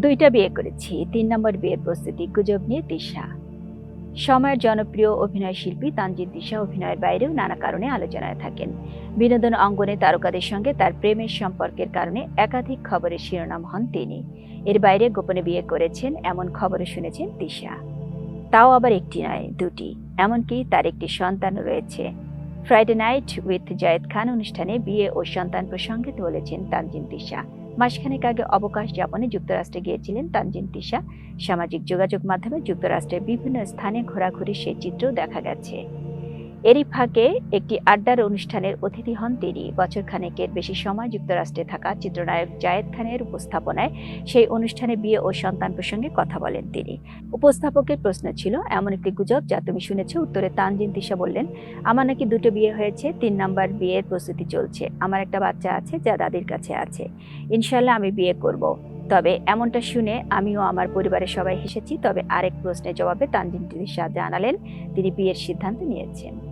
দুইটা বিয়ে করেছি, তিন নম্বর বিয়ের প্রস্তুতি গুজব নিয়ে তিশা সময়ের জনপ্রিয় অভিনয় শিল্পী তানজিদ দিশা অভিনয়ের বাইরেও নানা কারণে আলোচনায় থাকেন। বিনোদন অঙ্গনে তারকাদের সঙ্গে তার প্রেমের সম্পর্কের কারণে একাধিক খবরের শিরোনাম হন তিনি। এর বাইরে গোপনে বিয়ে করেছেন, এমন খবরও শুনেছেন দিশা। তাও আবার একটি নয়, দুটি। এমনকি তার একটি সন্তান রয়েছে। Friday night with Zayed Khan অনুষ্ঠানে বিয়ে ও সন্তান প্রসঙ্গে বলেছেন তানজিন তিশা মাসখানেক আগে অবকাশ যাপনে যুক্তরাষ্ট্রে গিয়েছিলেন তানজিন তিশা। সামাজিক যোগাযোগ মাধ্যমে যুক্তরাষ্ট্রের বিভিন্ন স্থানে ঘোরাঘুরি সেই চিত্র দেখা গেছে। এরই ফাঁকে একটি আড্ডার অনুষ্ঠানের অতিথি হন তিনি। বছর খানেকের বেশি সময় যুক্তরাষ্ট্রে থাকা চিত্রনায়ক জায়েদ খানের উপস্থাপনায় সেই অনুষ্ঠানে বিয়ে ও সন্তান প্রসঙ্গে কথা বলেন তিনি। উপস্থাপকের প্রশ্ন ছিল, এমন একটি গুজব যা তুমি শুনেছ? উত্তরে তানজিন তিশা বললেন, আমার নাকি দুটো বিয়ে হয়েছে, তিন নাম্বার বিয়ের প্রস্তুতি চলছে। আমার একটা বাচ্চা আছে যা দাদির কাছে আছে। ইনশাল্লাহ আমি বিয়ে করব। তবে এমনটা শুনে আমিও আমার পরিবারের সবাই হেসেছি। তবে আরেক প্রশ্নের জবাবে তানজিন তিশা জানালেন, তিনি বিয়ের সিদ্ধান্ত নিয়েছেন।